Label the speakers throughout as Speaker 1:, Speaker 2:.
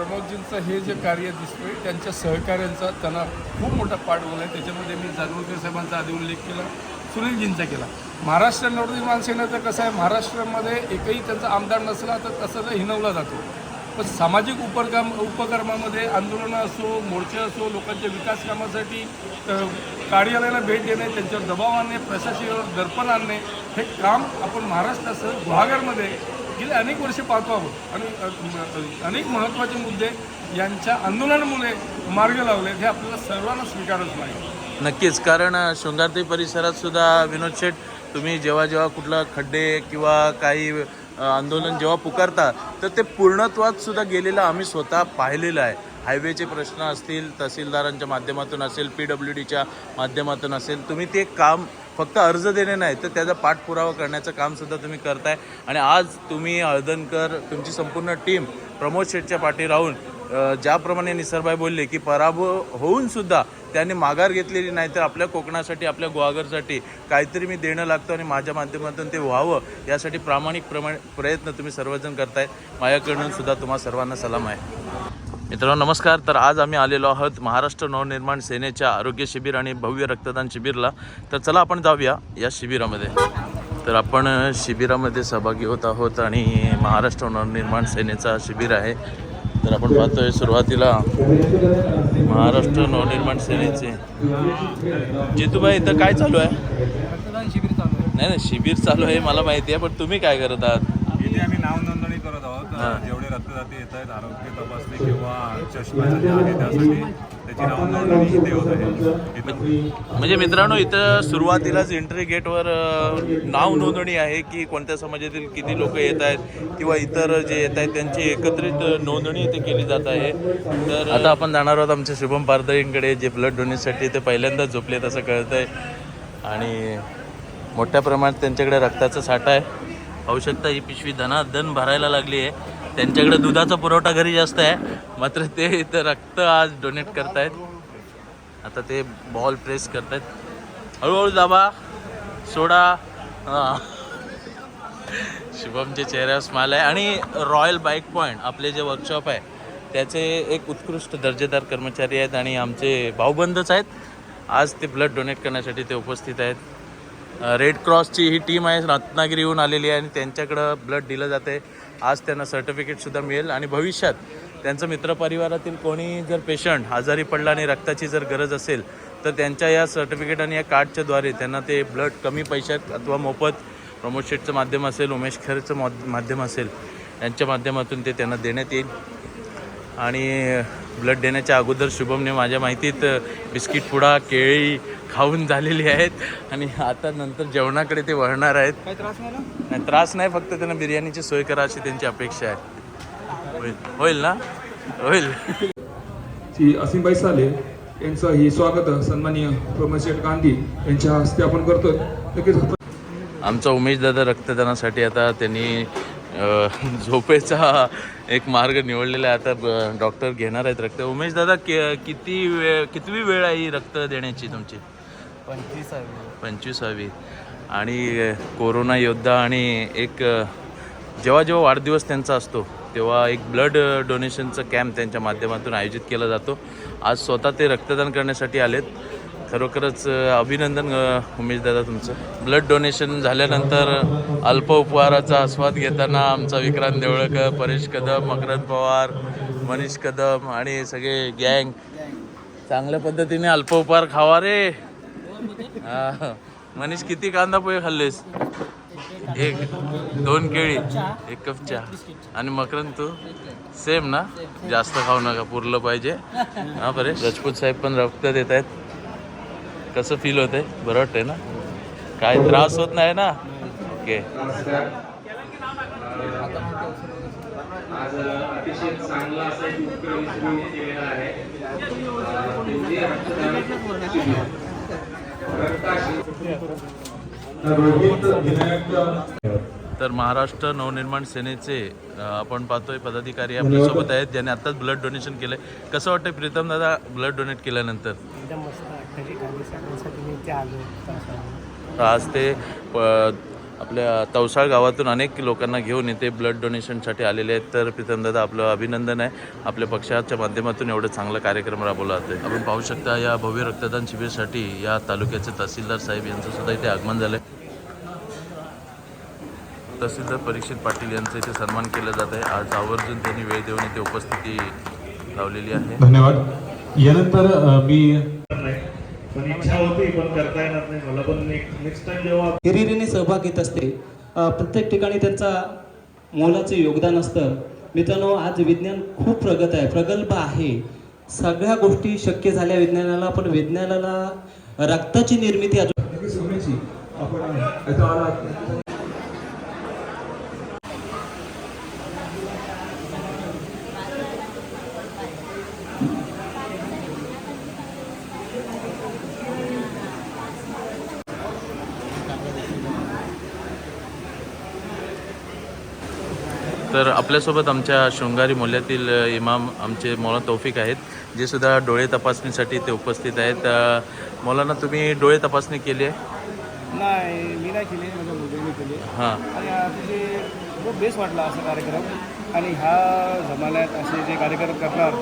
Speaker 1: प्रमोदजींचं हे जे कार्य दिसतोय त्यांच्या सहकार्यांचा त्यांना खूप मोठा पाठबळ आहे. त्याच्यामध्ये मी जागरूकर साहेबांचा आधी उल्लेख केला सुनीलजींचा केला. महाराष्ट्र नवनिर्माण सेनेचं कसं आहे महाराष्ट्रामध्ये एकही त्यांचा आमदार नसला तर तसं तर हिनवला जातो. पण सामाजिक उपक्रम उपक्रमामध्ये आंदोलनं असो मोर्चे असो लोकांच्या विकास कामासाठी कार्यालयाला भेट देणे त्यांच्यावर दबाव आणणे प्रशासनावर दर्पण आणणे हे काम आपण महाराष्ट्रासह गुहागरमध्ये गेले अनेक वर्षे पाहतो आहोत. आणि अनेक महत्त्वाचे मुद्दे यांच्या आंदोलनामुळे मार्ग लावले हे आपल्याला सर्वांना स्वीकारच नाही.
Speaker 2: नक्कीच कारण शृंगारती परिसरात सुद्धा विनोद शेठ तुम्ही जेव्हा जेव्हा कुठला खड्डे किंवा काही आंदोलन जेव्हा पुकारता तर ते पूर्णत्वात सुद्धा गेलेलं आम्ही स्वतः पाहिलेलं आहे. हायवेचे प्रश्न असतील तहसीलदारांच्या माध्यमातून असेल पी डब्ल्यू डीच्या माध्यमातून असेल तुम्ही ते काम फक्त अर्ज देणे नाही तर त्याचा पाठपुरावा करण्याचं कामसुद्धा तुम्ही करताय. आणि आज तुम्ही हळदणकर तुमची संपूर्ण टीम प्रमोद शेठच्या पाठी राहून ज्याप्रमाणे निसरबाई बोलले की पराभव होऊन सुद्धा त्यांनी माघार घेतलेली नाही तर आपल्या कोकणासाठी आपल्या गुहागरसाठी काहीतरी मी देणं लागतं आणि माझ्या माध्यमातून ते व्हावं यासाठी प्रामाणिक प्रमाण प्रयत्न तुम्ही सर्वजण करताय. माझ्याकडून सुद्धा तुम्हा सर्वांना सलाम आहे. मित्रांनो नमस्कार. तर आज आम्ही आलेलो आहोत महाराष्ट्र नवनिर्माण सेनेच्या आरोग्य शिबिर आणि भव्य रक्तदान शिबिरला. तर चला आपण जाऊया या शिबिरामध्ये. तर आपण शिबिरामध्ये सहभागी होत आहोत आणि महाराष्ट्र नवनिर्माण सेनेचा शिबिर आहे. तर आपण पाहतोय सुरुवातीला महाराष्ट्र नवनिर्माण सेनेचे. जितूबाई इथं काय चालू आहे? नाही नाही शिबिर चालू आहे मला माहिती आहे पण तुम्ही काय करत आहात
Speaker 3: इथे आम्ही नाव नोंदणी करत आहोत जेवढे रक्तदाते येत आहेत आरोग्य तपासणी किंवा चष्म्याचं जे आहे त्यासाठी त्याची नाव नोंदणी इथे होत आहे. इथं
Speaker 2: म्हणजे मित्रांनो इथं सुरुवातीलाच एंट्री गेटवर नाव नोंदणी आहे की कोणत्या समाजातील किती लोक येत आहेत किंवा इतर जे येत आहेत त्यांची एकत्रित नोंदणी इथे केली जात आहे. तर आता आपण जाणार आहोत आमच्या शुभम पारदळींकडे जे ब्लड डोनेटसाठी ते पहिल्यांदाच झोपलेत असं कळतं आहे आणि मोठ्या प्रमाणात त्यांच्याकडे रक्ताचा साठा आहे. पाहू शकता ही पिशवी धनाधन भरायला लागली आहे. त्यांच्याकडे दुधाचा पुरवठा घरी जास्त आहे. मात्र ते इथं रक्त आज डोनेट करतायत. आता ते बॉल प्रेस करतायत. हळूहळू दाबा. सोडा. हां. शुभमच्या चेहऱ्यावर स्माल आहे. आणि रॉयल बाईक पॉईंट आपले जे वर्कशॉप आहे त्याचे एक उत्कृष्ट दर्जेदार कर्मचारी आहेत आणि आमचे भाऊबंधच आहेत. आज ते ब्लड डोनेट करण्यासाठी ते उपस्थित आहेत. रेड क्रॉसची ही टीम आहे रत्नागिरीहून आलेली आहे आणि त्यांच्याकडं ब्लड दिलं जाते आज त्यांना सर्टिफिकेटसुद्धा मिळेल आणि भविष्यात त्यांचं मित्रपरिवारातील कोणी जर पेशंट आजारी पडला आणि रक्ताची जर गरज असेल तर त्यांच्या या सर्टिफिकेट आणि या कार्डच्या द्वारे त्यांना ते ब्लड कमी पैशात अथवा मोफत प्रमोद शेटचं माध्यम असेल उमेश खरेचं माध्यम असेल यांच्या माध्यमातून ते त्यांना देण्यात येईल. आणि ब्लड देण्याच्या अगोदर शुभमने माझ्या माहितीत बिस्किट पुडा केळी खाऊन झालेली आहेत. आणि आता नंतर जेवणाकडे ते वळणार आहेत.
Speaker 4: नाही
Speaker 2: त्रास नाही फक्त त्यांना बिर्याणीची सोय करा अशी त्यांची अपेक्षा आहे. होईल. होईल ना? होईल.
Speaker 5: श्री असीमबाई साले यांचं ही स्वागत सन्माननीय प्रमोद शेठ गांधी यांच्या हस्ते आपण करतोय. नक्कीच
Speaker 2: आमचा उमेश दादा रक्तदानासाठी आता त्यांनी झोपेचा एक मार्ग निवडलेला आहे. आता डॉक्टर घेणार आहेत रक्त. उमेश दादा कि- किती वेळ कितवी वेळ आहे ही रक्त देण्याची तुमची?
Speaker 4: पंचवीसावी.
Speaker 2: पंचवीसावी. आणि कोरोना योद्धा आणि एक जेव्हा जेव्हा वाढदिवस त्यांचा असतो तेव्हा एक ब्लड डोनेशनचं कॅम्प त्यांच्या माध्यमातून आयोजित केला जातो. आज स्वतः ते रक्तदान करण्यासाठी आलेत. खरोखरच अभिनंदन अ, दादा तुमचं. ब्लड डोनेशन झाल्यानंतर अल्प उपहाराचा आस्वाद घेताना आमचा विक्रांत देवळकर परेश कदम मकरंद पवार मनीष कदम आणि सगळे गँग चांगल्या पद्धतीने अल्प उपहार खावा रे. हा. मनीष किती कांदा पोहे खाल्लेस? एक दोन केळी एक कप चहा. आणि मकरंद तू? सेम ना? जास्त खाऊ नका पुरलं पाहिजे. हा बरे राजपूत साहेब पण रक्त देत आहेत कसं फील होत आहे बरं वाटतंय ना? काय त्रास होत नाही ना? ओके
Speaker 5: आज अतिशय चांगला असा उपक्रम सुरू केलेला आहे रक्तदान शिबिर.
Speaker 2: तर महाराष्ट्र नवनिर्माण सेनेचे आपण पाहतोय पदाधिकारी आपल्यासोबत आहेत ज्यांनी आत्ताच ब्लड डोनेशन केलंय. कसं वाटतं प्रीतम दादा ब्लड डोनेट केल्यानंतर?
Speaker 4: एकदम मस्त
Speaker 2: आज ते प- आपल्या तवसाळ गावातून अनेक लोकांना घेऊन इथे ब्लड डोनेशनसाठी आलेले आहेत. तर प्रीतमदादा आपलं अभिनंदन आहे. आपल्या पक्षाच्या माध्यमातून एवढं चांगला कार्यक्रम राबवला जातो आपण पाहू शकता या भव्य रक्तदान शिबिरसाठी या तालुक्याचे तहसीलदार साहेब यांचं सुद्धा इथे आगमन झालं आहे तहसीलदार परीक्षित पाटील यांचं इथे सन्मान केलं जात आहे. आज आवर्जून त्यांनी वेळ देऊन इथे उपस्थिती लावलेली आहे.
Speaker 6: धन्यवाद. यानंतर मी
Speaker 4: पण इच्छा होती पण करता येणार नाही. मला पण नेक्स्ट टाइम जेव्हा
Speaker 7: हिरिरीने सहभाग घेत असते प्रत्येक ठिकाणी त्यांचा मोलाचे योगदान असतं. मित्रांनो आज विज्ञान खूप प्रगत आहे प्रगल्भ आहे. सगळ्या गोष्टी शक्य झाल्या विज्ञानाला पण विज्ञानाला रक्ताची निर्मिती अजून
Speaker 2: तर आपल्यासोबत आमच्या शृंगारी मोल्यातील इमाम आमचे मौलाना तौफिक आहेत जे सुद्धा डोळे तपासणीसाठी इथे उपस्थित आहेत. मौलाना तुम्ही डोळे तपासणी केली आहे?
Speaker 8: नाही मी नाही केली माझ्या मुलीने केली.
Speaker 2: हां.
Speaker 8: आणि बेस्ट वाटला असा कार्यक्रम. आणि ह्या जमान्यात असे जे कार्यक्रम करणार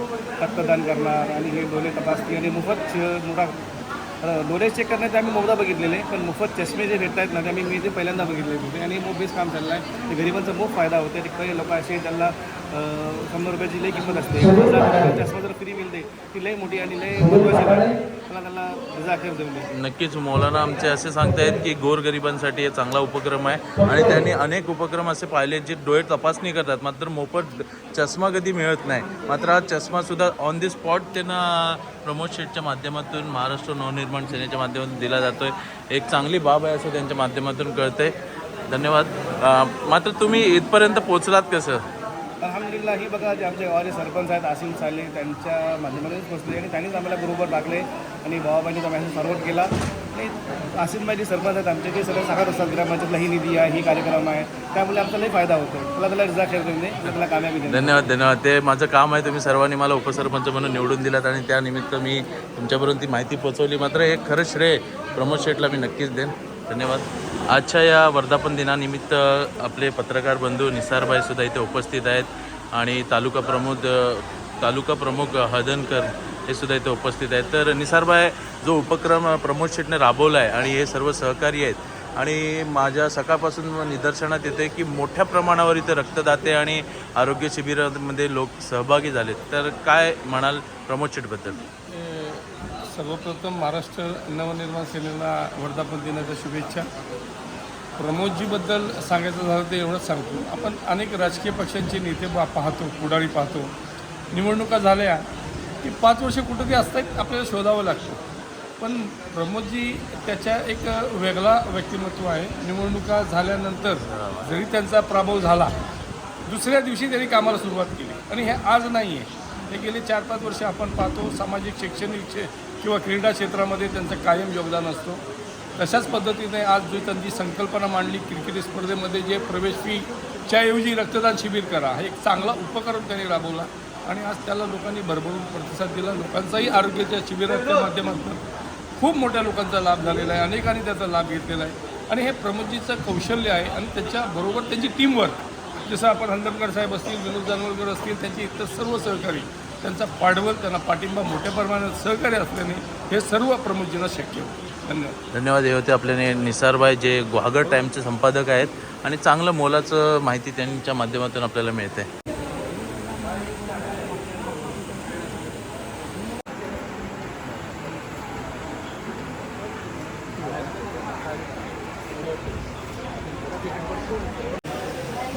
Speaker 8: रक्तदान करणार आणि हे डोळे तपासणी आणि मोफत मोठा डोळे चेक करण्याचे आम्ही बहुधा बघितलेले पण मोफत चष्मे जे भेटत आहेत ना ते आम्ही मी ते पहिल्यांदा बघितले होते. आणि खूप काम चाललं आहे. ते गरिबांचा खूप फायदा होतो ते काही लोक असे त्यांना शंभर रुपयाची लई किंमत असते. चष्मा जर फ्री मिळते. ती लई मोठी आणि लई मला त्यांना देऊन
Speaker 2: नक्कीच मौलाना आमचे असे सांगतायत की गोरगरिबांसाठी हे चांगला उपक्रम आहे. आणि त्यांनी अनेक उपक्रम असे पाहिले जे डोळे तपासणी करतात. मात्र मोफत चष्मा कधी मिळत नाही. मात्र हा चष्मासुद्धा ऑन दी स्पॉट त्यांना प्रमोद शेटच्या माध्यमातून महाराष्ट्र नवनिर्माण सेनेच्या माध्यमातून दिला जातोय. एक चांगली बाब आहे असं त्यांच्या माध्यमातून कळतंय. धन्यवाद. मात्र तुम्ही इथपर्यंत पोचलात कसं?
Speaker 8: अल्हम्दुलिल्लाह ही बघा जे आमचे गावाचे सरपंच आहेत आसिम साले त्यांच्या माध्यमातूनच पोचले आणि त्यांनीच आम्हाला बरोबर टाकले आणि भावाबाईंनी मॅसेज फॉरवर्ड केला. आणि आसिमबाई जे सरपंच आहेत आमचे ते सगळं सांगत असतात ग्रामपंचायतला ही निधी आहे ही कार्यक्रम आहे. त्यामुळे आमचा लई फायदा होतो मला त्याला रिझा खेळ देऊन त्याला कामयाबी दे
Speaker 2: धन्यवाद धन्यवाद. ते माझं काम आहे तुम्ही सर्वांनी मला उपसरपंच म्हणून निवडून दिलात आणि त्यानिमित्त मी तुमच्यापर्यंत ती माहिती पोचवली मात्र हे खरं श्रेय प्रमोद शेठला मी नक्कीच देईन. धन्यवाद. आजच्या या वर्धापन दिनानिमित्त आपले पत्रकार बंधू निसारबाई सुद्धा इथे उपस्थित आहेत आणि तालुका प्रमुख तालुका प्रमुख हदनकर हे सुद्धा इथे उपस्थित आहेत. तर निसारबाई जो उपक्रम प्रमोद शेटने राबवला आहे आणि हे सर्व सहकारी आहेत आणि माझ्या सकाळपासून निदर्शनात येते की मोठ्या प्रमाणावर इथे रक्तदाते आणि आरोग्य शिबिरामध्ये लोक सहभागी झालेत. तर काय म्हणाल प्रमोद शेटबद्दल?
Speaker 1: सर्वप्रथम महाराष्ट्र नवनिर्माण सेनेला वर्धापन दिनाच्या शुभेच्छा. प्रमोदजीबद्दल सांगायचं झालं तर एवढंच सांगतो. आपण अनेक राजकीय पक्षांचे नेते पा- पाहतो पुढारी पाहतो. निवडणुका झाल्या की पाच वर्ष कुठं ते असतात आपल्याला शोधावं लागतं. पण प्रमोदजी त्याच्या एक वेगळा व्यक्तिमत्व आहे. निवडणुका झाल्यानंतर जरी त्यांचा प्रभाव झाला दुसऱ्या दिवशी त्यांनी कामाला सुरुवात केली. आणि हे आज नाही आहे. हे गेले चार पाच वर्ष आपण पाहतो सामाजिक शैक्षणिक क्षे किंवा क्रीडा क्षेत्रामध्ये त्यांचं कायम योगदान असतो. तशाच पद्धतीने आज जो त्यांची संकल्पना मांडली क्रिकेट स्पर्धेमध्ये जे प्रवेश फीच्या ऐवजी रक्तदान शिबिर करा हा एक चांगला उपक्रम त्यांनी राबवला आणि आज त्याला लोकांनी भरभरून प्रतिसाद दिला. लोकांचाही आरोग्याच्या शिबिराच्या माध्यमातून खूप मोठ्या लोकांचा लाभ झालेला आहे अनेकांनी त्याचा लाभ घेतलेला आहे. आणि हे प्रमोदजीचं कौशल्य आहे आणि त्याच्याबरोबर त्यांची टीमवर्क जसं आपण हंदमकर साहेब असतील विनोद जानवलकर असतील त्यांची इतर सर्व सहकारी त्यांचा पाठबळ त्यांना पाठिंबा मोठ्या प्रमाणात सहकार्य असल्याने हे सर्व प्रमोदजींना शक्य होतं. धन्यवाद.
Speaker 2: धन्यवाद. हे होते आपल्याने निसारबाई जे गुहागर टाईमचे संपादक आहेत आणि चांगलं मोलाचं माहिती त्यांच्या माध्यमातून आपल्याला मिळते.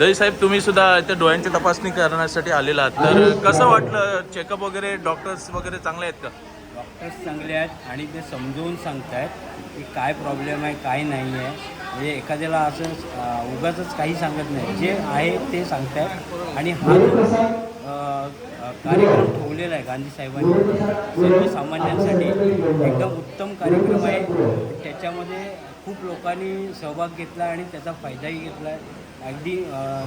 Speaker 2: दही साहेब तुम्ही सुद्धा इथे डोळ्यांची तपासणी करण्यासाठी आलेला आहात. तर कसं वाटलं? चेकअप वगैरे डॉक्टर्स वगैरे चांगले आहेत का?
Speaker 9: डॉक्टर्स चांगले आहेत आणि ते समजवून सांगतायत की काय प्रॉब्लेम आहे काय नाही आहे. म्हणजे एखाद्याला असं उगाच काही सांगत नाही. जे आहे ते सांगतायत. आणि हा कार्यक्रम ठेवलेला आहे गांधी साहेबांनी. सर्वसामान्यांसाठी एकदम उत्तम कार्यक्रम आहे. त्याच्यामध्ये खूप लोकांनी सहभाग घेतला आणि त्याचा फायदाही घेतला आहे. अगदी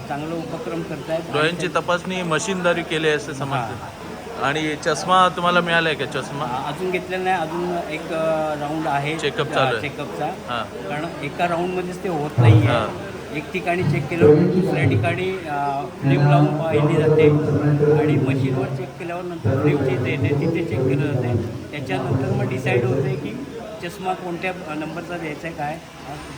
Speaker 9: चांगलं उपक्रम करतायत.
Speaker 2: डोळ्यांची तपासणी मशीनद्वारे केली आहे असं समजतं आणि चष्मा तुम्हाला मिळालाय का चष्मा?
Speaker 9: अजून घेतलेलं नाही अजून एक राऊंड आहे.
Speaker 2: Checkup चालू आहे.
Speaker 9: चेकअपचा
Speaker 2: हां.
Speaker 9: कारण एका राऊंडमध्येच ते होत नाही. आहे एक ठिकाणी चेक केल्यावर दुसऱ्या ठिकाणी फ्लिप लावून पाहिली जाते. आणि मशीनवर चेक केल्यावर नंतर जिथे येते तिथे चेक केलं जाते. त्याच्यानंतर मग डिसाईड होते की चष्मा कोणत्या नंबरचा द्यायचा आहे काय?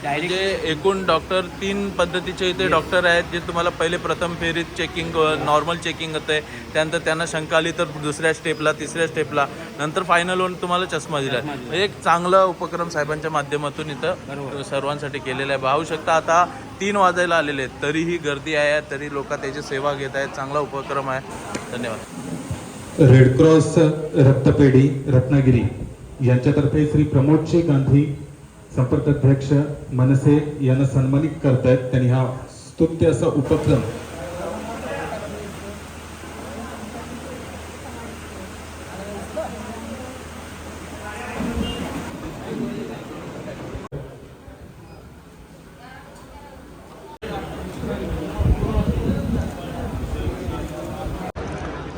Speaker 9: डायरेक्ट
Speaker 2: म्हणजे एकूण डॉक्टर तीन पद्धतीचे इथे डॉक्टर आहेत जे तुम्हाला पहिले प्रथम फेरीत चेकिंग नॉर्मल चेकिंग होते. त्यानंतर त्यांना शंका आली तर दुसऱ्या स्टेपला तिसऱ्या स्टेपला नंतर फायनल होऊन तुम्हाला चष्मा दिला. म्हणजे एक चांगला उपक्रम साहेबांच्या माध्यमातून इथं सर्वांसाठी केलेला आहे. पाहू शकता आता तीन वाजायला आलेले आहेत. तरीही गर्दी आहे तरी लोक त्याची सेवा घेत आहेत. चांगला उपक्रम आहे. धन्यवाद.
Speaker 6: रेड क्रॉस रक्तपेढी रत्नागिरी. यांच्यातर्फे श्री प्रमोदजी गांधी संपर्क अध्यक्ष मनसे यांना सन्मानित करतायत. त्यांनी हा स्तुत्य असा उपक्रम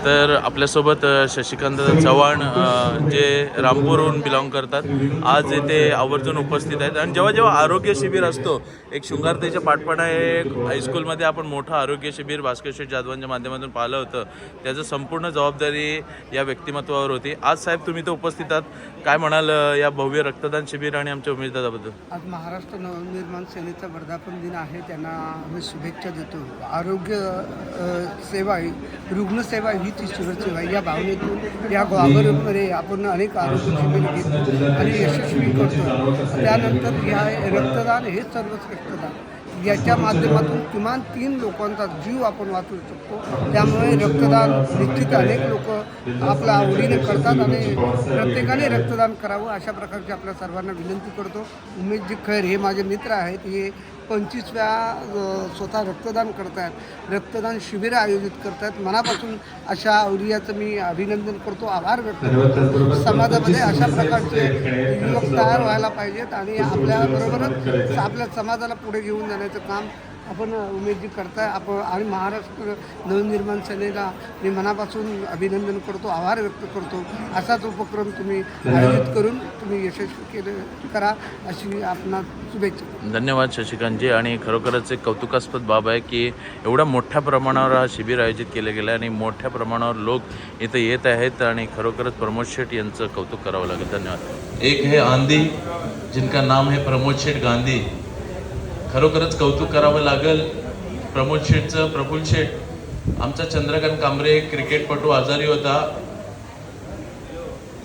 Speaker 2: तर आपल्यासोबत शशिकांत चव्हाण जे रामपूरहून बिलॉंग करतात आज येथे आवर्जून उपस्थित आहेत. आणि जेव्हा जेव्हा आरोग्य शिबिर असतो एक शृंगारतेच्या पाठपणा एक हायस्कूलमध्ये आपण मोठं आरोग्य शिबिर भास्करशेठ जाधवांच्या माध्यमातून पाहिलं होतं. त्याचं संपूर्ण जबाबदारी या व्यक्तिमत्वावर होती. आज साहेब तुम्ही तर उपस्थित आहात. काय म्हणाल या भव्य रक्तदान शिबिर आणि आमच्या उमेदवाराबद्दल?
Speaker 10: आज महाराष्ट्र नवनिर्माण सेनेचा वर्धापन दिन आहे. त्यांना आम्ही शुभेच्छा देतो. आरोग्य सेवा रुग्णसेवा ही ती सेवा आहे. या भावनेतून या गावामध्ये आपण अनेक आरोग्य शिबिर घेतो आणि यशस्वी करतो त्यानंतर या रक्तदान हे सर्वच रक्तदान याच्या माध्यमातून किमान तीन लोकांचा जीव आपण वाचवू शकतो. त्यामुळे रक्तदान निश्चित अनेक लोक आपल्या आवडीने करतात आणि प्रत्येकाने रक्तदान करावं अशा प्रकारची आपल्या सर्वांना विनंती करतो. उमेशजी खैर हे माझे मित्र आहेत. हे पंचवीसव्या अ, स्वतः रक्तदान करतायत. रक्तदान शिबिरं आयोजित करतायत. मनापासून अशा आवडीयाचं मी अभिनंदन करतो. आभार व्यक्त करतो. समाजामध्ये अशा प्रकारचे युवक तयार व्हायला पाहिजेत आणि आपल्याबरोबरच आपल्या समाजाला पुढे घेऊन जाण्याचं काम आपण उमेदजी करताय. आपण आणि महाराष्ट्र नवनिर्माण सेनेला मी मनापासून अभिनंदन करतो आभार व्यक्त करतो. असाच उपक्रम तुम्ही आयोजित करून तुम्ही यशस्वी केले करा अशी आपणास शुभेच्छा
Speaker 2: धन्यवाद शशिकांतजी. आणि खरोखरच एक कौतुकास्पद बाब आहे की एवढ्या मोठ्या प्रमाणावर हा शिबिर आयोजित केलं गेलं आहे आणि मोठ्या प्रमाणावर लोक इथं येत आहेत आणि खरोखरच प्रमोद शेठ यांचं कौतुक करावं लागेल. धन्यवाद. एक है आंधी जिनका नाम है प्रमोद शेठ गांधी. खरोखरच कौतुक करावं लागेल. प्रमोद शेठचं प्रफुल शेठ आमचा चंद्रकांत कांबरे क्रिकेटपटू आजारी होता.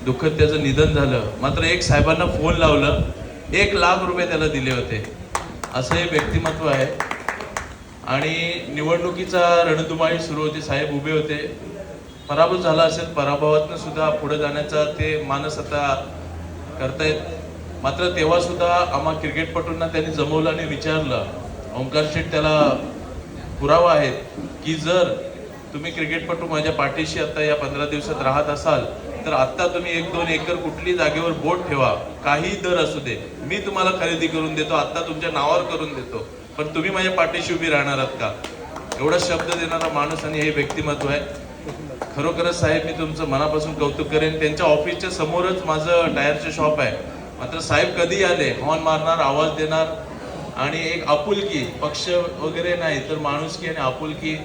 Speaker 2: दुःखद त्याचं निधन झालं. मात्र एक साहेबांना फोन लावलं. एक लाख रुपये त्याला दिले होते. असं हे व्यक्तिमत्व आहे. आणि निवडणुकीचा रणधुमाळी सुरू होती. साहेब उभे होते. पराभव झाला असेल पराभवातनं सुद्धा पुढे जाण्याचा ते मानस आता करतायत. मात्र तेव्हा सुद्धा आम्हा क्रिकेटपटूंना त्यांनी जमवलं आणि विचारलं. ओंकार शेठ त्याला पुरावा आहेत की जर तुम्ही क्रिकेटपटू माझ्या पाठीशी आता या पंधरा दिवसात राहत असाल तर आत्ता तुम्ही एक दोन एकर कुठली जागेवर बोट ठेवा. काही दर असू दे. मी तुम्हाला खरेदी करून देतो आत्ता तुमच्या नावावर करून देतो. पण तुम्ही माझ्या पाठीशी उभी राहणार आहात का? एवढा शब्द देणारा माणूस आणि हे व्यक्तिमत्व आहे. खरोखरच साहेब मी तुमचं मनापासून कौतुक करेन. त्यांच्या ऑफिसच्या समोरच माझं टायरचं शॉप आहे. मात्र साहेब कधी आले? हॉर्न मारणार आवाज देणार? आणि एक आपुलकी पक्ष वगैरे नाही तर माणुसकी आणि आपुलकी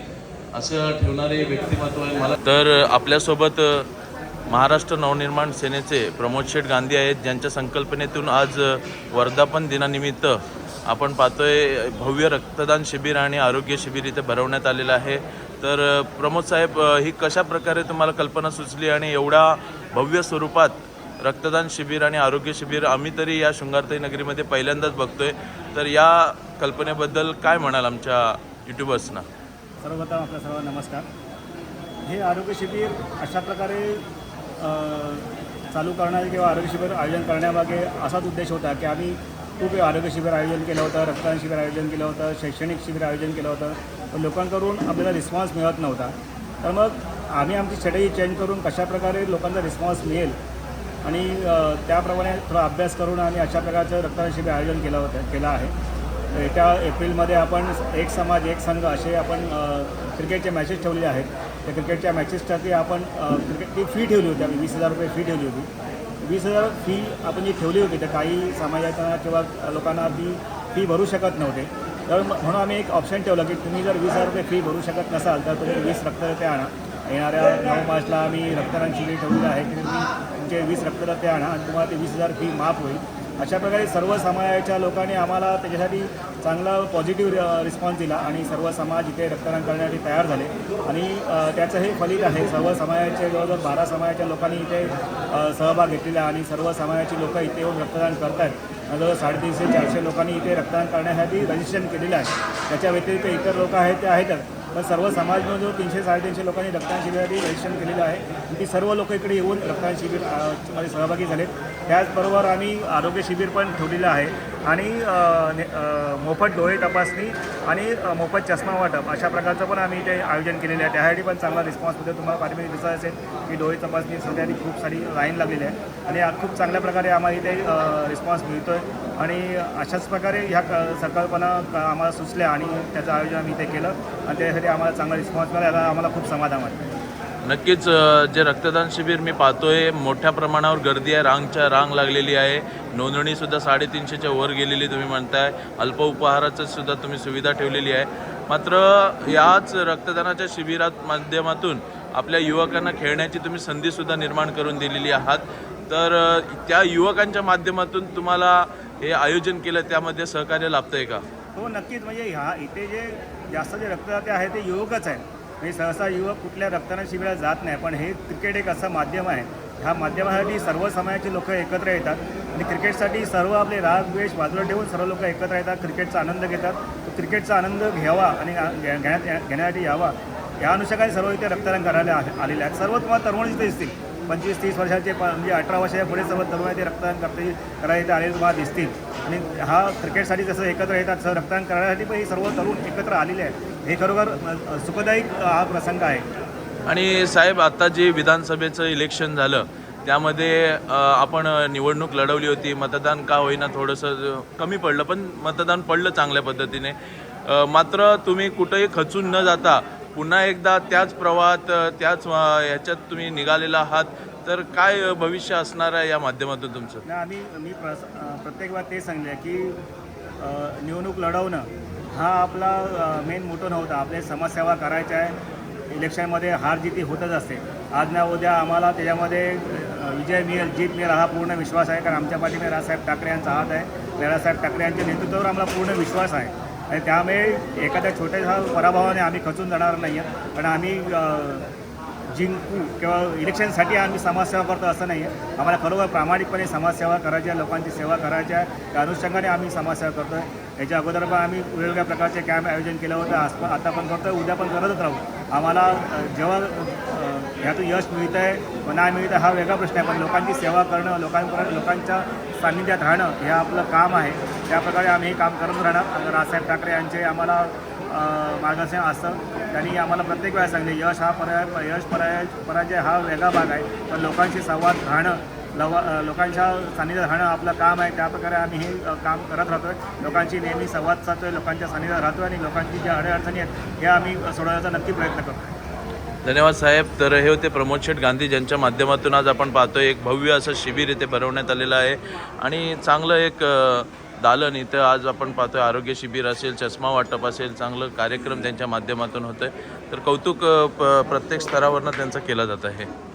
Speaker 2: असं ठेवणारे व्यक्तिमत्व आहे. मला तर आपल्यासोबत महाराष्ट्र नवनिर्माण सेनेचे प्रमोद शेठ गांधी आहेत ज्यांच्या संकल्पनेतून आज वर्धापन दिनानिमित्त आपण पाहतोय भव्य रक्तदान शिबिर आणि आरोग्य शिबिर इथे भरवण्यात आलेलं आहे. तर प्रमोद साहेब ही कशा प्रकारे तुम्हाला कल्पना सुचली आणि एवढ्या भव्य स्वरूपात रक्तदान शिबिर आणि आरोग्य शिबिर आम्ही तरी या शृंगारताई नगरीमध्ये पहिल्यांदाच बघतोय. तर या कल्पनेबद्दल काय म्हणाल आमच्या युट्यूबर्सना?
Speaker 4: सर्वप्रथम आपल्या सर्वांना नमस्कार. हे आरोग्य शिबिर अशा प्रकारे चालू करण्याचे किंवा आरोग्य शिबिर आयोजन करण्यामागे असाच उद्देश होता की आम्ही खूप आरोग्य शिबिर आयोजन केलं होतं रक्तदान शिबिर आयोजन केलं होतं शैक्षणिक शिबिर आयोजन केलं होतं. पण लोकांकडून आपल्याला रिस्पॉन्स मिळत नव्हता. तर मग आम्ही आमची स्ट्रॅटेजी चेंज करून कशाप्रकारे लोकांचा रिस्पॉन्स मिळेल आणि त्याप्रमाणे थोडा अभ्यास करून आम्ही अशा प्रकारचं रक्तदान शिबिर आयोजन केलं होतं केलं आहे. तर येत्या एप्रिलमध्ये आपण एक समाज एक संघ असे आपण क्रिकेटचे मॅचेस ठेवलेले आहेत. त्या क्रिकेटच्या मॅचेससाठी आपण क्रिकेट क्रिकेटची फी ठेवली होती. आम्ही वीस हजार रुपये फी ठेवली होती. वीस हजार फी आपण जी ठेवली होती तर काही समाजाच्या किंवा लोकांना ती फी भरू शकत नव्हते. तर म्हणून आम्ही एक ऑप्शन ठेवलं की तुम्ही जर वीस हजार रुपये फी भरू शकत नसाल तर तुम्ही वीस रक्तदाते आणा. येणाऱ्या नऊ मार्चला आम्ही रक्तदान शिबिर ठेवलेलं आहे की तुम्ही तुमचे वीस रक्तदाते आणा आणि तुम्हाला ते वीस हजार फी माफ होईल. अशा प्रकारे सर्व समाजाच्या लोकांनी आम्हाला त्याच्यासाठी चांगला पॉझिटिव्ह रिस्पॉन्स दिला आणि सर्व समाज इथे रक्तदान करण्यासाठी तयार झाले. आणि त्याचं हे फलित आहे. सर्व समाजाचे जवळजवळ बारा समाजाच्या लोकांनी इथे सहभाग घेतलेला आहे आणि सर्व समाजाची लोकं इथे येऊन रक्तदान करत आहेत जवळ साडेतीनशे चारशे लोकांनी इथे रक्तदान करण्यासाठी रजिस्ट्रेशन केलेलं आहे. त्याच्या व्यतिरिक्त इतर लोक आहेत ते आहेतच. तर सर्व समाज जो तीनशे साडेतीनशे लोकांनी रक्तदान शिबिरासाठी रजिस्ट्रेशन केलेलं आहे. ती सर्व लोक इकडे येऊन रक्तदान शिबिरमध्ये सहभागी झालेत. त्याचबरोबर आम्ही आरोग्य शिबिर पण ठेवलेलं आहे. आणि ने- मोफत डोळे तपासणी आणि मोफत चष्मा वाटप अशा प्रकारचं पण आम्ही इथे आयोजन केलेलं आहे. त्यासाठी पण चांगला रिस्पॉन्स होतो तुम्हाला पाठिंबा दिसत असेल की डोळे तपासणी सध्या खूप सारी लाईन लागलेली आहे. आणि खूप चांगल्या प्रकारे आम्हाला इथे रिस्पॉन्स मिळतो आहे आणि अशाच प्रकारे ह्या क- संकल्पना क- आम्हाला सुचल्या आणि त्याचं आयोजन आम्ही इथे केलं. आणि त्यासाठी आम्हाला चांगला रिस्पॉन्स मिळाला. आम्हाला खूप समाधान वाटतं.
Speaker 2: नक्कीच जे रक्तदान शिबिर मी पाहतोय मोठ्या प्रमाणावर गर्दी आहे. रांगच्या रांग लागलेली आहे. नोंदणीसुद्धा साडेतीनशेच्या वर गेलेली तुम्ही म्हणताय. अल्प उपहाराचं सुद्धा तुम्ही सुविधा ठेवलेली आहे. मात्र याच रक्तदानाच्या शिबिरात माध्यमातून आपल्या युवकांना खेळण्याची तुम्ही संधीसुद्धा निर्माण करून दिलेली आहात. तर त्या युवकांच्या माध्यमातून तुम्हाला हे आयोजन केलं त्यामध्ये सहकार्य लाभतंय का?
Speaker 4: हो नक्कीच. म्हणजे ह्या इथे जे जास्त जे रक्तदाते आहेत ते युवकच आहेत. म्हणजे सहसा युवक कुठल्या रक्तदान शिबिरात जात नाही पण हे क्रिकेट एक असं माध्यम आहे. ह्या माध्यमासाठी सर्व समाजाची लोक एकत्र येतात आणि क्रिकेटसाठी सर्व आपले राग द्वेष बाजूला ठेवून सर्व लोक एकत्र येतात क्रिकेटचा आनंद घेतात. तो क्रिकेटचा आनंद घ्यावा आणि घेण्यात घेण्यासाठी यावा. या अनुषंगाने सर्व इथे रक्तदान करायला आलेले आहेत. सर्व तुम्हाला तरुण इथे दिसतील. पंचवीस तीस वर्षाचे प- म्हणजे अठरा वर्षाच्या पुढे सर्व तरुण ते रक्तदान करते करायला इथे आलेले तुम्हाला दिसतील. आणि हा क्रिकेटसाठी जसं एकत्र येतात तसं रक्तदान करण्यासाठी पण हे सर्व तरुण एकत्र आलेले आहेत. हे खरोखर सुखदायी हा प्रसंग आहे.
Speaker 2: आणि साहेब आता जे विधानसभेचं इलेक्शन झालं त्यामध्ये आपण निवडणूक लढवली होती. मतदान का होईना थोडंसं कमी पडलं पण मतदान पडलं चांगल्या पद्धतीने. मात्र तुम्ही कुठंही खचून न जाता पुन्हा एकदा त्याच प्रवाहात त्याच ह्याच्यात तुम्ही निघालेला आहात. तर काय भविष्य असणार आहे या माध्यमातून तुमचं?
Speaker 4: नाही आम्ही मी प्रत्येक वेळा ते सांगले की निवडणूक लढवणं हा आपला मेन मोटो नव्हता. आपले समाजसेवा करायच्या आहे. इलेक्शनमध्ये हार जिती होतच असते. आज ना उद्या आम्हाला त्याच्यामध्ये विजय मिळेल जीत मिळेल हा पूर्ण विश्वास आहे. कारण आमच्या पाठीमध्ये राजसाहेब ठाकरे यांचा हात आहे. राजसाहेब ठाकरे यांच्या नेतृत्वावर आम्हाला पूर्ण विश्वास आहे. आणि त्यामुळे एखाद्या छोट्याशा पराभवाने आम्ही खचून जाणार नाही आहे पण आम्ही जिंकू किंवा इलेक्शनसाठी आम्ही समाजसेवा करतो असं नाही आहे आम्हाला खरोखर प्रामाणिकपणे समाजसेवा करायची आहे लोकांची सेवा करायची आहे. त्या अनुषंगाने आम्ही समाजसेवा करतो आहे याच्या अगोदर पण आम्ही वेगवेगळ्या प्रकारचे कॅम्प आयोजन केलं होतं. आज पण आता पण करतो आहे उद्या पण करतच राहू. आम्हाला जेव्हा ह्यातून यश मिळत आहे नाही मिळतं हा वेगळा प्रश्न आहे. पण लोकांची सेवा करणं लोकांपर्यंत लोकांच्या सान्निध्यात राहणं हे आपलं काम आहे. त्याप्रकारे आम्ही हे काम करत राहणार. राजसाहेब ठाकरे यांचे आम्हाला मार्गदर्शन असतं. त्यांनी आम्हाला प्रत्येक वेळा सांगितले यश हा पर्याय यश पराय पराजय हा वेगळा भाग आहे. पण लोकांशी संवाद राहणं लवा लोकांच्या सान्निध्यात राहणं आपलं काम आहे. त्याप्रकारे आम्ही हे काम करत राहतो आहे लोकांशी नेहमी संवाद साधतोय लोकांच्या सान्निध्यात राहतो आणि लोकांची ज्या अडीअडचणी आहेत हे आम्ही सोडवण्याचा नक्की प्रयत्न करतो
Speaker 2: धन्यवाद साहेब. तर हे होते प्रमोद शेठ गांधी ज्यांच्या माध्यमातून आज आपण पाहतोय. एक भव्य असं शिबिर इथे भरवण्यात आलेलं आहे. आणि चांगलं एक दालन इथं आज आपण पाहतोय. आरोग्य शिबिर असेल चष्मा वाटप असेल चांगलं कार्यक्रम त्यांच्या माध्यमातून होतं आहे तर कौतुक प- प्रत्येक स्तरावरनं त्यांचं केलं जात आहे.